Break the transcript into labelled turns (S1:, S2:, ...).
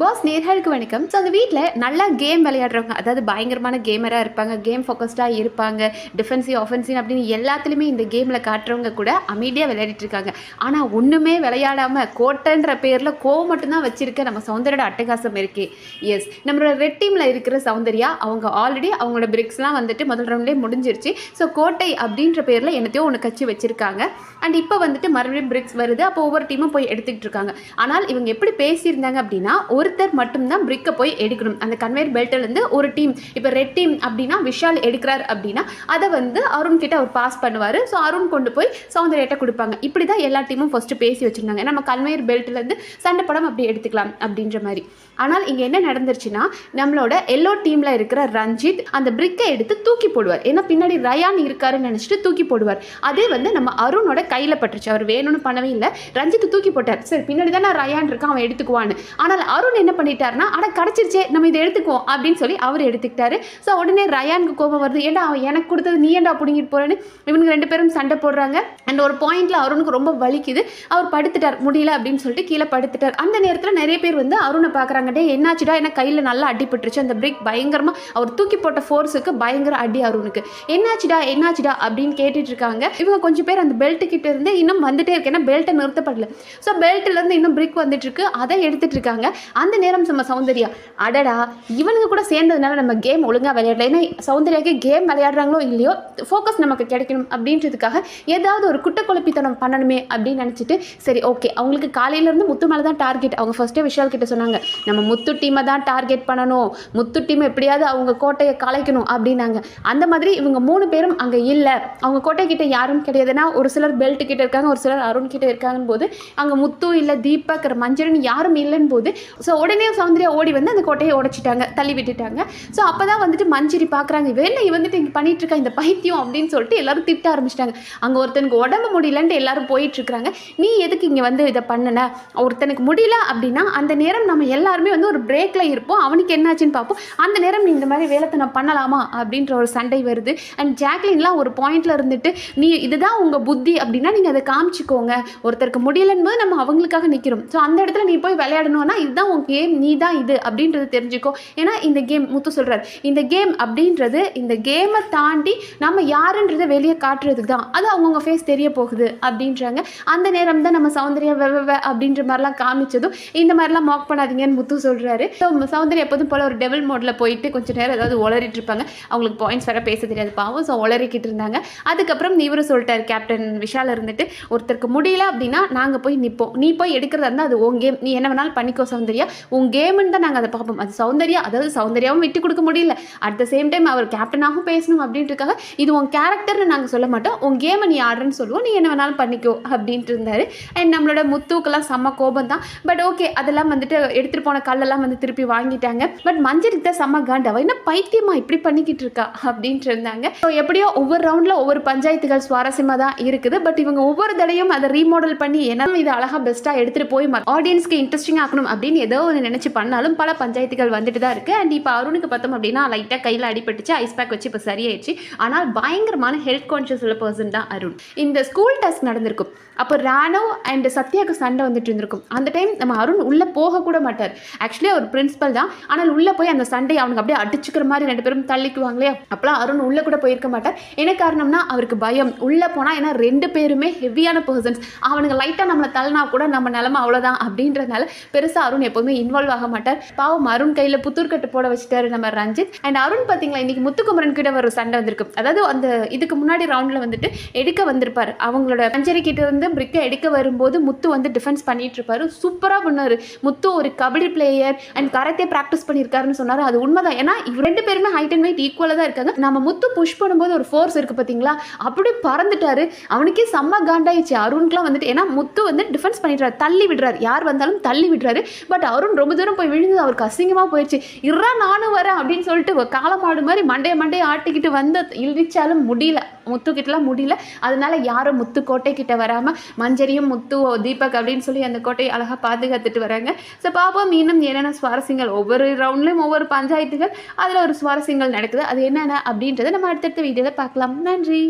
S1: Big pass நேர்களுக்கு வணக்கம். So அந்த வீட்டில் நல்லா கேம் விளையாடுறவங்க அதாவது பயங்கரமான கேமராக இருப்பாங்க கேம் ஃபோக்கஸ்டாக இருப்பாங்க டிஃபென்சிவ் ஆஃபென்சிவ் அப்படின்னு எல்லாத்துலேயுமே இந்த கேமில் காட்டுறவங்க கூட அமைதியாக விளையாடிட்டு இருக்காங்க. ஆனால் ஒன்றுமே விளையாடாமல் கோட்டைன்ற பேரில் கோவம் மட்டும்தான் வச்சுருக்க நம்ம சௌந்தரோட அட்டகாசம் இருக்கே. எஸ் நம்மளோட ரெட் டீமில் இருக்கிற சௌந்தர்யா அவங்க ஆல்ரெடி அவங்களோட பிரிக்ஸ்லாம் வந்துட்டு முதல் ரவுண்ட்லேயே முடிஞ்சிருச்சு. ஸோ கோட்டை அப்படின்ற பேரில் என்னத்தையோ ஒன்று கட்சி வச்சுருக்காங்க. அண்ட் இப்போ வந்துட்டு மறுபடியும் பிரிக்ஸ் வருது. அப்போ ஒவ்வொரு டீமும் போய் எடுத்துக்கிட்டு இருக்காங்க. ஆனால் இவங்க எப்படி பேசியிருந்தாங்க அப்படின்னா ஒரு ஒருத்தர் மட்டும்தான் பிரிக்கை போய் எடுக்கணும். அந்த கன்வேர் பெல்ட்லேருந்து ஒரு டீம் இப்போ ரெட் டீம் அப்படின்னா விஷால் எடுக்கிறார் அப்படின்னா அதை வந்து அருண் கிட்ட அவர் பாஸ் பண்ணுவார். ஸோ அருண் கொண்டு போய் சௌந்தர்யாட்ட கொடுப்பாங்க. இப்படி தான் எல்லா டீமும் ஃபஸ்ட்டு பேசி வச்சுருந்தாங்க. நம்ம கன்வேயர் பெல்ட்லேருந்து சண்டை படம் அப்படி எடுத்துக்கலாம் அப்படின்ற மாதிரி. ஆனால் இங்கே என்ன நடந்துருச்சுன்னா நம்மளோட எல்லோ டீமில் இருக்கிற ரஞ்சித் அந்த பிரிக்கை எடுத்து தூக்கி போடுவார். ஏன்னா பின்னாடி ரயான் இருக்காருன்னு நினச்சிட்டு தூக்கி போடுவார். அதே வந்து நம்ம அருணோட கையில் பட்டுருச்சு. அவர் வேணும்னு பண்ணவே இல்லை. ரஞ்சித் தூக்கி போட்டார். சரி பின்னாடி தானே ரயான் இருக்கான் அவன் எடுத்துக்குவான்னு. ஆனால் அருண் என்ன பண்ணிட்டாருன்னா அட கிடச்சிருச்சே நம்ம இதை எடுத்துக்குவோம் அப்படின்னு சொல்லி அவர் எடுத்துக்கிட்டாரு. ஸோ உடனே ரயானுக்கு கோபம் வருது. ஏன்னா அவன் எனக்கு கொடுத்தது நீ ஏன்டா பிடிங்கிட்டு போறேன்னு? இவனுக்கு ரெண்டு பேரும் சண்டை போடுறாங்க. அண்ட் ஒரு பாயிண்ட்ல அருணுக்கு ரொம்ப வலிக்குது. அவர் படுத்துட்டார். முடியல அப்படின்னு சொல்லிட்டு கீழே படுத்துட்டார். அந்த நேரத்தில் நிறைய பேர் வந்து அருணை பார்க்குறாங்க டே என்னாச்சுடா? என்ன கையில் நல்லா அடிபட்டுருச்சு அந்த பிரேக் பயங்கரமாக அவர் தூக்கி போட்ட ஃபோர்ஸுக்கு பயங்கர அடி அருணுக்கு. என்னாச்சுடா? என்னாச்சுடா? அப்படின்னு கேட்டுட்டு இருக்காங்க. இவங்க கொஞ்சம் பேர் அந்த பெல்ட் கிட்ட இருந்து இன்னும் வந்துட்டே இருக்கு. ஏன்னா பெல்ட்டை நிறுத்தப்படல. ஸோ பெல்ட்லேருந்து இன்னும் பிரிக் வந்துட்டு இருக்கு. அதை எடுத்துட்டு இருக்காங்க. அந்த நேரம் நம்ம சௌந்தர்யா. அடடா இவனுங்க கூட சேர்ந்ததுனால நம்ம கேம் ஒழுங்காக விளையாடல. ஏன்னா சௌந்தர்யாக்கு கேம் விளையாடுறாங்களோ இல்லையோ ஃபோக்கஸ் நமக்கு கிடைக்கணும் அப்படின்றதுக்காக ஏதாவது ஒரு குட்ட குழப்பித்தனம் பண்ணணுமே அப்படின்னு நினச்சிட்டு சரி ஓகே அவங்களுக்கு காலையிலேருந்து முத்து மேலே தான் டார்கெட் அவங்க ஃபஸ்ட்டே விஷால் கிட்ட சொன்னாங்க நம்ம முத்து டீமை தான் டார்கெட் பண்ணணும். முத்து டீம் எப்படியாவது அவங்க கோட்டையை கலைக்கணும் அப்படின்னாங்க. அந்த மாதிரி இவங்க மூணு பேரும் அங்கே இல்லை. அவங்க கோட்டை கிட்ட யாரும் கிடையாதுன்னா ஒரு சிலர் பெல்ட் கிட்ட இருக்காங்க ஒரு சிலர் அருண் கிட்ட இருக்காங்கன்னு போது அங்கே முத்து இல்லை தீபக் மஞ்சள்னு யாரும் இல்லைன்னு போது ஸோ உடனே சௌந்தர்யா ஓடி வந்து அந்த கோட்டையை உடைச்சிட்டாங்க தள்ளி விட்டுட்டாங்க. ஸோ அப்போ தான் வந்துட்டு மஞ்சிரி பார்க்குறாங்க வேலை வந்துட்டு இங்கே பண்ணிட்டு இருக்கா இந்த பைத்தியம் அப்படின்னு சொல்லிட்டு எல்லாரும் திட்ட ஆரம்பிச்சிட்டாங்க. அங்கே ஒருத்தனுக்கு உடம்பு முடியலன்ட்டு எல்லாரும் போயிட்டுருக்குறாங்க நீ எதுக்கு இங்கே வந்து இதை பண்ணன? ஒருத்தனுக்கு முடியல அப்படின்னா அந்த நேரம் நம்ம எல்லாருமே வந்து ஒரு பிரேக்கில் இருப்போம். அவனுக்கு என்னாச்சுன்னு பார்ப்போம். அந்த நேரம் நீ இந்த மாதிரி வேலை நான் பண்ணலாமா அப்படின்ற ஒரு சண்டை வருது. அண்ட் ஜாக்லின்லாம் ஒரு பாயிண்ட்ல இருந்துட்டு நீ இதுதான் உங்கள் புத்தி அப்படின்னா நீங்கள் அதை காமிச்சிக்கோங்க. ஒருத்தருக்கு முடியலன்னு போது நம்ம அவங்களுக்காக நிற்கிறோம் ஸோ அந்த இடத்துல நீ போய் விளையாடணும்னா இதுதான் உன் கேம் நீ தான் இது அப்படின்றது தெரிஞ்சுக்கோ. ஏன்னா இந்த கேம் முத்து சொல்கிறார் இந்த கேம் அப்படின்றது இந்த கேமை தாண்டி நம்ம யாருன்றதை வெளியே காட்டுறதுக்கு தான் அது அவங்கவுங்க ஃபேஸ் தெரிய போகுது அப்படின்றாங்க. அந்த நேரம் தான் நம்ம சௌந்தர்யா வெவ அப்படின்ற மாதிரிலாம் காமிச்சதும் இந்த மாதிரிலாம் மாக் பண்ணாதீங்கன்னு முத்து சொல்கிறாரு ஸோ சௌந்தர்யா எப்போதும் போல் ஒரு டெவல் மோடில் போயிட்டு கொஞ்சம் நேரம் ஏதாவது உளறிட்டு இருப்பாங்க. அவங்களுக்கு பாயிண்ட்ஸ் வர பேச தெரியாது பாவம். ஸோ உளறிக்கிட்டு இருந்தாங்க. அதுக்கப்புறம் இவரும் சொல்லிட்டார் கேப்டன் விஷால் இருந்துட்டு ஒருத்தருக்கு முடியல அப்படின்னா நாங்கள் போய் நிற்போம் நீ போய் எடுக்கிறதா இருந்தால் அது உன் கேம் நீ என்ன வேணாலும் பண்ணிக்கோ சௌந்தர்யா. உன் கேம்னு தான் நாங்கள் அதை பார்ப்போம். அது சௌந்தர்யா அதாவது சௌந்தர்யாவும் விட்டு கொடுக்க முடியல. அட் த சேம் டைம் அவர் கேப்டனாகவும் பேசணும் அப்படின்றதுக்காக இது உன் கேரக்டர்னு நாங்கள் சொல்ல மாட்டோம். உன் கேமை நீ ஆடுறன்னு சொல்லுவோம். நீ என்ன வேணாலும் பண்ணிக்கோ அப்படின்ட்டு இருந்தார். அண்ட் நம்மளோட முத்துக்கெல்லாம் செம்ம கோபம் தான். பட் ஓகே அதெல்லாம் வந்துட்டு எடுத்துகிட்டு போன கல்லெல்லாம் வந்து திருப்பி வாங்கிட்டாங்க. பட் மஞ்சளுக்கு தான் செம்ம காண்டவ? என்ன பைத்தியமா இப்படி பண்ணிக்கிட்டு இருக்கா? அப்படின்ட்டு இருந்தாங்க. ஸோ எப்படியோ ஒவ்வொரு ரவுண்டில் ஒவ்வொரு பஞ்சாயத்துகள் சுவாரஸ்யமாக தான் இருக்குது. பட் இவங்க ஒவ்வொரு தடையும் அதை ரீமாடல் பண்ணி என்ன இது அழகாக பெஸ்ட்டாக எடுத்துகிட்டு போய் ஆடியன்ஸ்க்கு இன்ட்ரெஸ்டிங் ஆகணும் அப்படின்னு ஏதோ ஒன்று நினச்சி பண்ணாலும் பல பஞ்சாயத்துகள் வந்துட்டு தான் இருக்குது அண்ட் இப்போ அருணுக்கு பார்த்தோம் அப்படின்னா லைட்டாக கையில் அடிபட்டுச்சு ஐஸ் பேக் வச்சு இப்போ சரியாயிடுச்சு. ஆனால் பயங்கரமான ஹெல்த் கான்ஷியஸ் உள்ள பர்சன் தான் அருண். இந்த ஸ்கூல் டெஸ்ட் நடந்திருக்கும். அப்போ ராணவ் அண்ட் சத்யாவுக்கு சண்டை வந்துட்டு இருந்திருக்கும். அந்த டைம் நம்ம அருண் உள்ளே போக கூட மாட்டார். ஆக்சுவலி அவர் பிரின்ஸிபல் தான். ஆனால் உள்ளே போய் அந்த சண்டை அவனுக்கு அப்படியே அடிச்சுக்கிற மாதிரி ரெண்டு பேரும் தள்ளிக்குவாங்களே. அப்போலாம் அருண் உள்ளே கூட போயிருக்க மாட்டார். என்ன காரணம்னா அவருக்கு பயம். உள்ளே போனால் ஏன்னா ரெண்டு பேருமே ஹெவியான பர்சன்ஸ் அவனுங்க லைட்டாக நம்மளை தள்ளினா கூட நம்ம நிலமை அவ்வளோதான் அப்படின்றதுனால பெருசாக அருண் எப்போவுமே இன்வால்வ் ஆக மாட்டார். பாவம் அருண் கையில் புத்தூர் கட்டு போட வச்சுட்டாரு நம்ம ரஞ்சித். அண்ட் அருண் பார்த்தீங்களா இன்னைக்கு முத்துக்குமரன் கிட்ட ஒரு சண்டை வந்திருக்கு. அதாவது அந்த இதுக்கு முன்னாடி ரவுண்டில் வந்துட்டு எடுக்க வந்திருப்பார். அவங்களோட பஞ்சரி கிட்ட இருந்து பிரிக்கை எடுக்க வரும்போது முத்து வந்து டிஃபென்ஸ் பண்ணிட்டு இருப்பாரு. சூப்பராக பண்ணார். முத்து ஒரு kabaddi player and karate practice பண்ணியிருக்காருன்னு சொன்னார். அது உண்மைதான். ஏன்னா இவங்க ரெண்டு பேருமே ஹைட் அண்ட் வெயிட் ஈக்குவலாக தான் இருக்காங்க. நம்ம முத்து புஷ் பண்ணும்போது ஒரு ஃபோர்ஸ் இருக்கு பார்த்தீங்களா அப்படி பறந்துட்டாரு. அவனுக்கே செம்ம காண்டாயிடுச்சு. அருண்க்குலாம் வந்துட்டு ஏன்னா முத்து வந்து டிஃபென்ஸ் பண்ணிடுறாரு. தள்ளி விடுறாரு. யார் வந்தாலும் தள்ளி விடுறாரு. பட் அருண் ரொம்ப தூரம் போய் விழுந்து அவருக்கு அசிங்கமாக போயிடுச்சு இறா நானும் வரேன் அப்படின்னு சொல்லிட்டு காலமாடு மாதிரி மண்டைய மண்டைய ஆட்டிக்கிட்டு வந்து இழிச்சாலும் முடியல. முத்துக்கிட்டலாம் முடியல. அதனால யாரும் முத்து கோட்டை கிட்ட வராமல் மஞ்சரியும் முத்து தீபக் அப்படின்னு சொல்லி அந்த கோட்டையை அழகாக பாதுகாத்துட்டு வராங்க. ஸோ பாப்போம் இன்னும் என்னென்ன சுவாரஸ்யங்கள். ஒவ்வொரு ரவுண்ட்லேயும் ஒவ்வொரு பஞ்சாயத்துகள். அதில் ஒரு சுவாரஸ்யங்கள் நடக்குது. அது என்னென்ன அப்படின்றத நம்ம அடுத்தடுத்த வீடியோவில் பார்க்கலாம். நன்றி.